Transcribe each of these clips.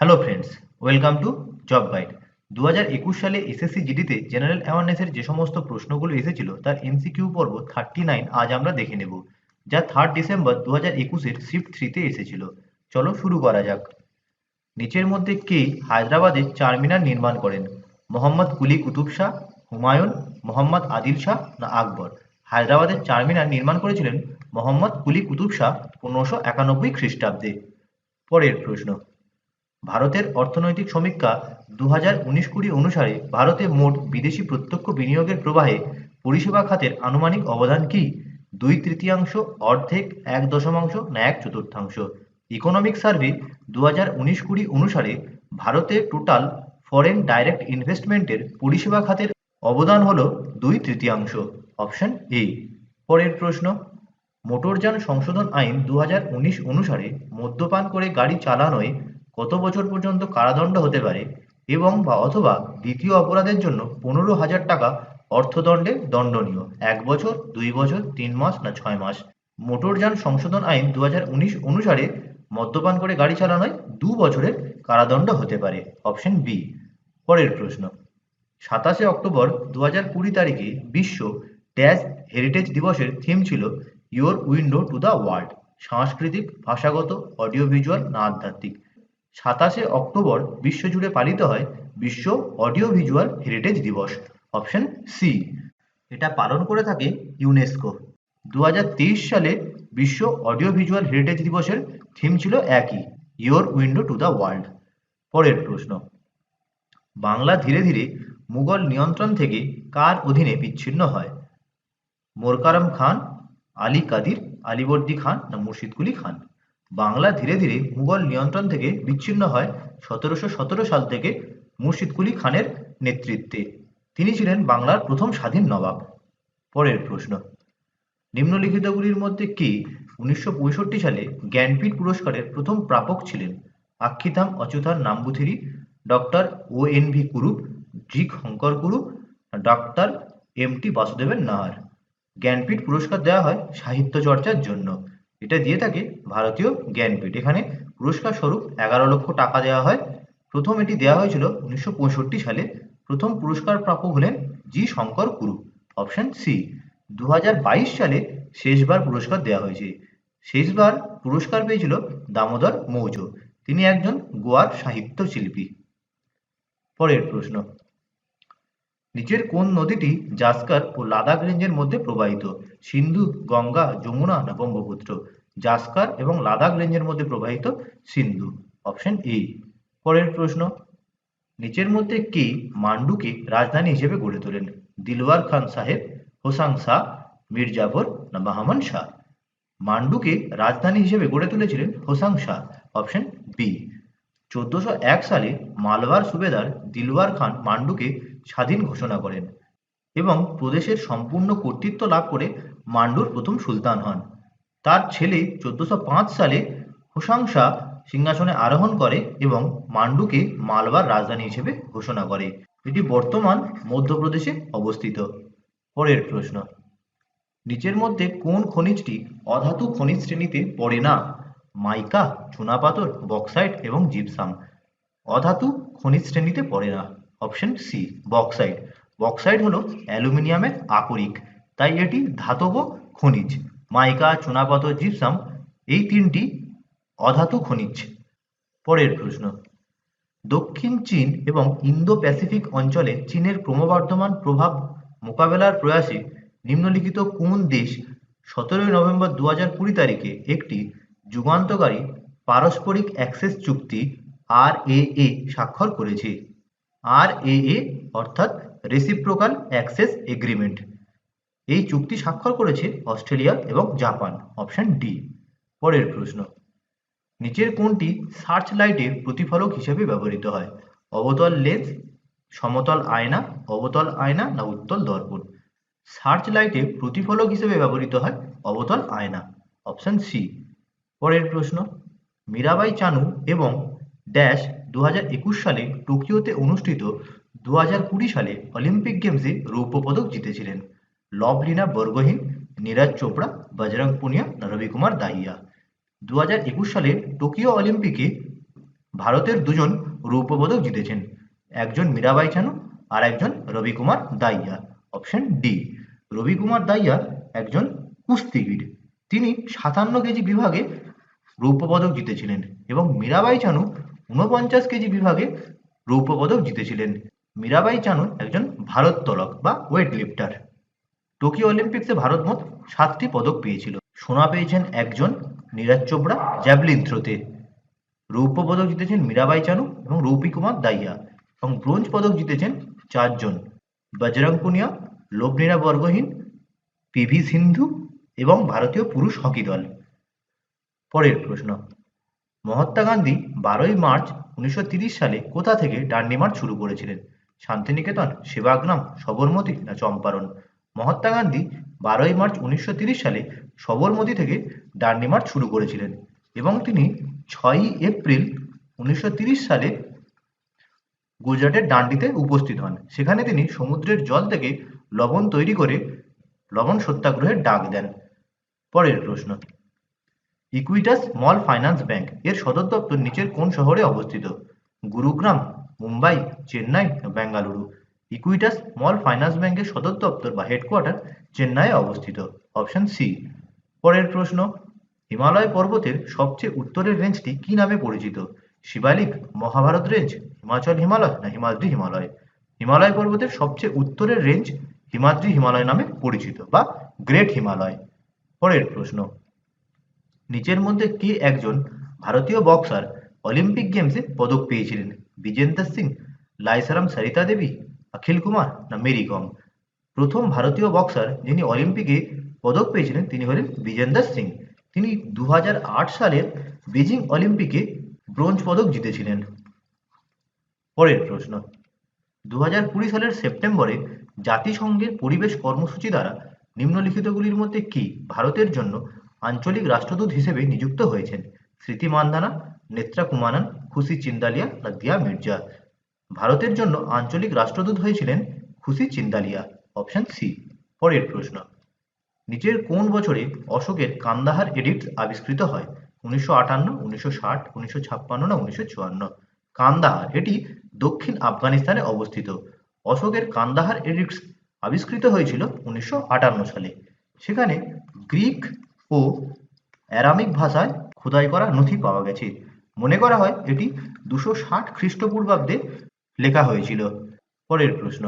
Hello friends welcome to job guide দু হাজার একুশ সালে এসএসসি জিডিতে জেনারেল অ্যাওয়ারনেসের যে সমস্ত প্রশ্নগুলো এসেছিল, তার এমসিকিউ পর্ব থার্টি নাইন আজ আমরা দেখে নেব, যা থার্ড ডিসেম্বর দু হাজার একুশের শিফট থ্রিতে এসেছিল। চলো শুরু করা যাক। নিচের মধ্যে কে হায়দ্রাবাদে চারমিনার নির্মাণ করেন? মোহাম্মদ কুলি কুতুব শাহ, হুমায়ুন, মোহাম্মদ আদিল শাহ না আকবর? হায়দ্রাবাদের চারমিনার নির্মাণ করেছিলেন মোহাম্মদ কুলি কুতুব শাহ পনেরোশো একানব্বই খ্রিস্টাব্দে। পরের প্রশ্ন ভারতের অর্থনৈতিক সমীক্ষা দু হাজার উনিশ কুড়ি অনুসারে ভারতে মোট বিদেশি প্রত্যক্ষ বিনিয়োগের প্রবাহে পরিষেবা খাতের আনুমানিক অবদান কি? দুই তৃতীয়াংশ, অর্ধেক, এক দশমাংশ না এক চতুর্থাংশ? ইকোনমিক সার্ভে দু হাজার উনিশ কুড়ি অনুসারে ভারতে টোটাল ফরেন ডাইরেক্ট ইনভেস্টমেন্টের পরিষেবা খাতের অবদান হল দুই তৃতীয়াংশ। অপশন এ পরের প্রশ্ন। মোটরযান সংশোধন আইন দু হাজার উনিশ অনুসারে মদ্যপান করে গাড়ি চালানোয় কত বছর পর্যন্ত কারাদণ্ড হতে পারে এবং বা অথবা দ্বিতীয় অপরাধের জন্য পনেরো হাজার টাকা অর্থদণ্ডে দণ্ডনীয়। এক বছর, দুই বছর, তিন মাস না ছয় মাস। মোটরযান সংশোধন আইন দু অনুসারে মদ্যপান করে গাড়ি চালানোয় দু বছরের কারাদণ্ড হতে পারে। অপশন বি, পরের প্রশ্ন। সাতাশে অক্টোবর দু হাজার কুড়ি তারিখে বিশ্ব ড্যাশ হেরিটেজ দিবসের থিম ছিল your window to the world. সাংস্কৃতিক, ভাষাগত, অডিও ভিজুয়াল না আধ্যাত্মিক। সাতাশে অক্টোবর বিশ্বজুড়ে পালিত হয় বিশ্ব অডিও ভিজুয়াল হেরিটেজ দিবস, অপশন সি। এটা পালন করে থাকে ইউনেস্কো। দু হাজার তেইশ সালে বিশ্ব অডিও ভিজুয়াল হেরিটেজ দিবসের থিম ছিল একই your window to the world পরের প্রশ্ন, বাংলা ধীরে ধীরে মুঘল নিয়ন্ত্রণ থেকে কার অধীনে বিচ্ছিন্ন হয়? মোরকারম খান, আলী কাদির, আলীবর্দী খান না মুর্শিদকুলি খান? বাংলা ধীরে ধীরে মুঘল নিয়ন্ত্রণ থেকে বিচ্ছিন্ন হয় সতেরোশো সতেরো সাল থেকে মুর্শিদ কুলি খানের নেতৃত্বে। তিনি ছিলেন বাংলার প্রথম স্বাধীন নবাব। পরের প্রশ্ন, নিম্নলিখিতগুলির মধ্যে কে উনিশশো সালে জ্ঞানপীঠ পুরস্কারের প্রথম প্রাপক ছিলেন? Akkitham Achuthan Namboothiri, doctor O N V Kurup G Shankar Kurup, doctor M T বাসুদেবের Nahar. Jnanpith পুরস্কার দেওয়া হয় সাহিত্য চর্চার জন্য। এটা দিয়ে থাকে ভারতীয় জ্ঞানপীঠ এখানে পুরস্কার স্বরূপ এগারো লক্ষ টাকা দেওয়া হয়। প্রথম এটি দেওয়া হয়েছিল উনিশশো পঁয়ষট্টি সালে। প্রথম পুরস্কার প্রাপক হলেন G Shankar Kurup option C দু হাজার বাইশ সালে শেষবার পুরস্কার দেওয়া হয়েছে। শেষবার পুরস্কার পেয়েছিল দামোদর মৌজ তিনি একজন গোয়ার সাহিত্য শিল্পী। পরের প্রশ্ন। নিচের কোন নদীটি জাস্কার ও লাদাখ রেঞ্জের মধ্যে প্রবাহিত? সিন্ধু, গঙ্গা, যমুনা, না ব্রহ্মপুত্র? জাস্কার এবং লাদাখ রেঞ্জের মধ্যে প্রবাহিত সিন্ধু। Option A. পরের প্রশ্ন। নিচের মধ্যে কে মান্ডুকে রাজধানী হিসেবে গড়ে তোলেন? দিলওয়ার খান সাহেব, হোসাং শাহ মীর জাফর না বাহামান শাহ? মান্ডুকে রাজধানী হিসেবে গড়ে তুলেছিলেন হোসাং শাহ। Option B. চোদ্দশো এক সালে মালবার সুবেদার দিলওয়ার খান মান্ডুকে স্বাধীন ঘোষণা করেন এবং প্রদেশের সম্পূর্ণ কর্তৃত্ব লাভ করে মান্ডুর প্রথম সুলতান হন। তার ছেলে চোদ্দশো সালে হোসাং শাহ সিংহাসনে আরোহণ করে এবং মান্ডুকে মালবার রাজধানী হিসেবে ঘোষণা করে। এটি বর্তমান মধ্যপ্রদেশে অবস্থিত। পরের প্রশ্ন, নিচের মধ্যে কোন খনিজটি অধাতু খনিজ শ্রেণীতে পড়ে না? মাইকা চুনাপাথর বক্সাইট এবং জিপসাম। অধাতু খনিজ শ্রেণীতে পড়ে না। Option C, bauxite. বক্সাইট হলো অ্যালুমিনিয়ামের আকরিক, তাই এটি ধাতব খনিজ। মাইকা চুনাপাথর জিপসাম, এই তিনটি অধাতু খনিজ। পরের প্রশ্ন, দক্ষিণ চীন এবং ইন্দো প্যাসিফিক অঞ্চলে চীনের ক্রমবর্ধমান প্রভাব মোকাবেলার প্রয়াসে নিম্নলিখিত কোন দেশ সতেরোই নভেম্বর দু হাজার কুড়ি তারিখে একটি যুগান্তকারী পারস্পরিক অ্যাক্সেস চুক্তি আর এ এ স্বাক্ষর করেছে। আর এ অর্থাৎ রেসিপ্রোকাল অ্যাক্সেস এগ্রিমেন্ট এই চুক্তি স্বাক্ষর করেছে অস্ট্রেলিয়া এবং জাপান। Option D. পরের প্রশ্ন। নিচের কোনটি সার্চ লাইটের প্রতিফলক হিসেবে ব্যবহৃত হয়? অবতল লেন্স, সমতল আয়না, অবতল আয়না না উত্তল দর্পণ? সার্চ লাইটে প্রতিফলক হিসেবে ব্যবহৃত হয় অবতল আয়না। Option C. পরের প্রশ্ন, মীরাবাই চানু এবং ড্যাশ দুহাজার একুশ সালে টোকিওতে অনুষ্ঠিত দুহাজার কুড়ি সালে অলিম্পিক গেমসে রৌপ্য পদক জিতেছিলেন। লভলিনা বর্গহীন, নীরাজ চোপড়া, বজরং পুনিয়া রবি কুমার দাহিয়া দু সালে টোকিও অলিম্পিকে ভারতের দুজন রৌপ্য পদক জিতেছেন, একজন মীরাবাই চানু আর একজন রবি কুমার দাইয়া অপশন ডি রবি কুমার দাইয়া একজন কুস্তিগির। তিনি সাতান্ন কেজি বিভাগে রৌপ্য পদক জিতেছিলেন এবং মীরাবাই চানু ঊনপঞ্চাশ কেজি বিভাগে রৌপ্য পদক জিতেছিলেন। মীরাবাই চানু একজন ভারোত্তোলক বা ওয়েট লিফটার টোকিও অলিম্পিক্সে ভারত মোট সাতটি পদক পেয়েছিল। সোনা পেয়েছেন একজন নীরাজ চোপড়া জ্যাভলিন থ্রোতে। রৌপ্য পদক জিতেছেন মীরাবাই চানু এবং রৌপি কুমার দাইয়া এবং ব্রোঞ্জ পদক জিতেছেন চারজন বজরং পুনিয়া, লোভনীরা বর্গহীন পিভি সিন্ধু এবং ভারতীয় পুরুষ হকি দল। পরের প্রশ্ন। মহাত্মা গান্ধী বারোই মার্চ উনিশশো সালে কোথা থেকে ডান্ডি মার্চ শুরু করেছিলেন? শান্তিনিকেতন, সেবাগ্রাম, সবরমতী না চম্পারণ? মহাত্মা গান্ধী বারোই মার্চ উনিশশো সালে সবরমতী থেকে ডান্ডি মার্চ শুরু করেছিলেন এবং তিনি ছয়ই এপ্রিল উনিশশো সালে গুজরাটের ডান্ডিতে উপস্থিত হন। সেখানে তিনি সমুদ্রের জল থেকে লবণ তৈরি করে লবণ সত্যাগ্রহের ডাক দেন। পরের প্রশ্ন। ইকুইটাস স্মল ফাইন্যান্স ব্যাংক এর সদর দপ্তর নিচের কোন শহরে অবস্থিত? Gurugram, Mumbai, Chennai, Bengaluru. Equitas small finance ব্যাংকের সদর দপ্তর বা হেডকোয়ার্টার চেন্নাইয়ে অবস্থিত। অপশন সি পরের প্রশ্ন। হিমালয় পর্বতের সবচেয়ে উত্তরের রেঞ্জটি কি নামে পরিচিত? শিবালিক, মহাভারত রেঞ্জ হিমাচল হিমালয় না হিমাদ্রি হিমালয়? হিমালয় পর্বতের সবচেয়ে উত্তরের রেঞ্জ হিমাদ্রি হিমালয় নামে পরিচিত বা গ্রেট হিমালয় পরের প্রশ্ন নিচের মধ্যে কে একজন ভারতীয় বক্সার অলিম্পিক গেমসে পদক পেয়েছিলেন? বিজেন্দর সিং, লাইসারাম সরিতা দেবী অখিল কুমার না মেরি কম? প্রথম ভারতীয় বক্সার যিনি অলিম্পিকে পদক পেয়েছিলেন তিনি হলেন বিজেন্দর সিং। তিনি দু সালের বেজিং অলিম্পিকে ব্রোঞ্জ পদক জিতেছিলেন। পরের প্রশ্ন দু সালের সেপ্টেম্বরে জাতিসংঘের পরিবেশ কর্মসূচি দ্বারা নিম্নলিখিতগুলির মধ্যে কি ভারতের জন্য আঞ্চলিক রাষ্ট্রদূত হিসেবে নিযুক্ত হয়েছেন। স্মৃতি মান্ধানা নেত্রা কুমানান, খুশি চিন্দালিয়া না দিয়া মির্জা। ভারতের জন্য আঞ্চলিক রাষ্ট্রদূত হয়েছিলেন খুশি চিন্দালিয়া, অপশন সি। পরের প্রশ্ন। নিচের কোন বছরে অশোকের কান্দাহার এডিক্ট আবিষ্কৃত হয়? উনিশশো আটান্ন, উনিশশো ষাট, উনিশশো ছাপ্পান্ন না উনিশশো চুয়ান্ন? কান্দাহার এটি দক্ষিণ আফগানিস্তানে অবস্থিত। অশোকের কান্দাহার এডিক্টস আবিষ্কৃত হয়েছিল উনিশশো আটান্ন সালে। সেখানে গ্রিক ও অ্যারামিক ভাষায় খোদাই করা নথি পাওয়া গেছে। মনে করা হয় এটি দুশো ষাট খ্রিস্টপূর্বাব্দে লেখা হয়েছিল। পরের প্রশ্ন,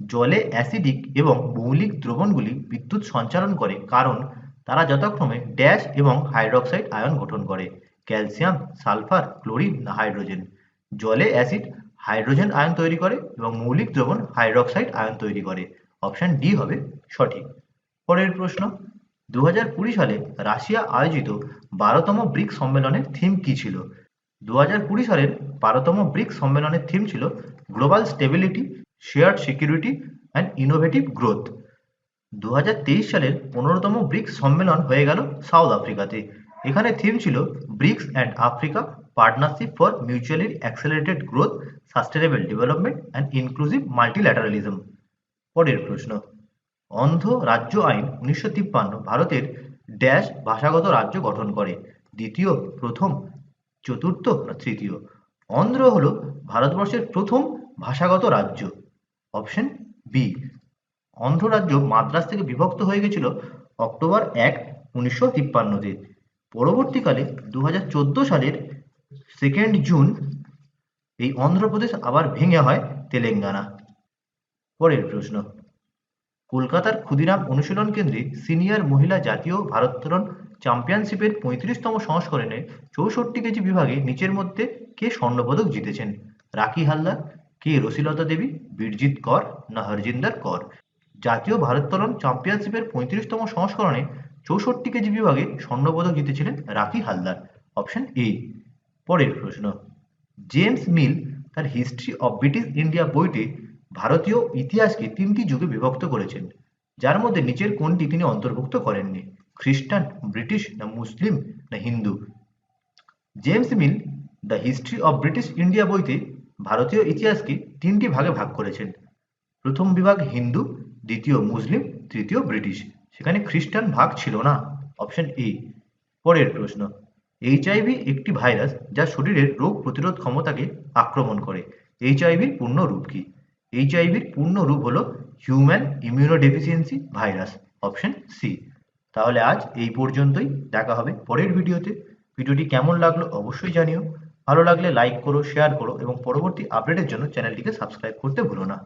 জলে অ্যাসিডিক এবং মৌলিক দ্রবণগুলি বিদ্যুৎ সঞ্চালন করে কারণ তারা যথাক্রমে ড্যাশ এবং হাইড্রক্সাইড আয়ন গঠন করে, ক্যালসিয়াম, সালফার, ক্লোরিন না হাইড্রোজেন। জলে অ্যাসিড হাইড্রোজেন আয়ন তৈরি করে এবং মৌলিক দ্রবণ হাইড্রক্সাইড আয়ন তৈরি করে। অপশন ডি হবে সঠিক। পরের প্রশ্ন দু কুড়ি সালে রাশিয়া আয়োজিত বারোতম ব্রিক্স সম্মেলনের থিম কি ছিল? দু হাজার কুড়ি সালের বারোতম ব্রিক্স সম্মেলনের থিম ছিল global stability, shared security and innovative growth. দু হাজার তেইশ সালের পনেরোতম ব্রিক্স সম্মেলন হয়ে গেল সাউথ আফ্রিকাতে। এখানে থিম ছিল BRICS and Africa partnership for mutually accelerated growth sustainable development and inclusive multilateralism. পরের প্রশ্ন অন্ধ্র রাজ্য আইন উনিশশো তিপ্পান্ন ভারতের ড্যাশ ভাষাগত রাজ্য গঠন করে। দ্বিতীয়, প্রথম, চতুর্থ না তৃতীয়? অন্ধ্র হল ভারতবর্ষের প্রথম ভাষাগত রাজ্য। অপশন বি অন্ধ্র রাজ্য মাদ্রাস থেকে বিভক্ত হয়ে গেছিল অক্টোবর এক, উনিশশো তিপ্পান্নতে। পরবর্তীকালে দু হাজার চোদ্দ সালের সেকেন্ড জুন এই অন্ধ্রপ্রদেশ আবার ভেঙে হয় তেলেঙ্গানা। পরের প্রশ্ন কলকাতার ক্ষুদিরাম অনুশীলন কেন্দ্রে সিনিয়র মহিলা জাতীয় ভারোত্তোলন চ্যাম্পিয়নশিপের পঁয়ত্রিশতম সংস্করণে চৌষট্টি কেজি বিভাগে নিচের মধ্যে কে স্বর্ণপদক জিতেছেন? রাখি হালদার, কে রসিলতা দেবী, বীরজিৎ কর, না হরজিন্দার কর? জাতীয় ভারোত্তোলন চ্যাম্পিয়নশিপের পঁয়ত্রিশতম সংস্করণে চৌষট্টি কেজি বিভাগে স্বর্ণপদক জিতেছিলেন রাখি হালদার। Option A. পরের প্রশ্ন। জেমস মিল তার হিস্ট্রি অব ব্রিটিশ ইন্ডিয়া বইতে ভারতীয় ইতিহাসকে তিনটি যুগে বিভক্ত করেছেন, যার মধ্যে নিচের কোনটি তিনি অন্তর্ভুক্ত করেননি, খ্রিস্টান, ব্রিটিশ না মুসলিম না Hindu? James Mill, the history of British India বইতে ভারতীয় ইতিহাসকে তিনটি ভাগে ভাগ করেছেন। প্রথম বিভাগ হিন্দু, দ্বিতীয় মুসলিম, তৃতীয় ব্রিটিশ। সেখানে খ্রিস্টান ভাগ ছিল না, অপশন এ। পরের প্রশ্ন এইচআইভি একটি ভাইরাস যা শরীরের রোগ প্রতিরোধ ক্ষমতাকে আক্রমণ করে এইচআইভির পূর্ণ রূপ কি? এইচআইভির পূর্ণ রূপ হলো human immunodeficiency virus option C তাহলে আজ এই পর্যন্তই, দেখা হবে পরের ভিডিওতে। ভিডিওটি কেমন লাগল অবশ্যই জানিও। ভালো লাগলে লাইক করো শেয়ার করো, এবং পরবর্তী আপডেটের জন্য চ্যানেলটিকে সাবস্ক্রাইব করতে ভুলো না।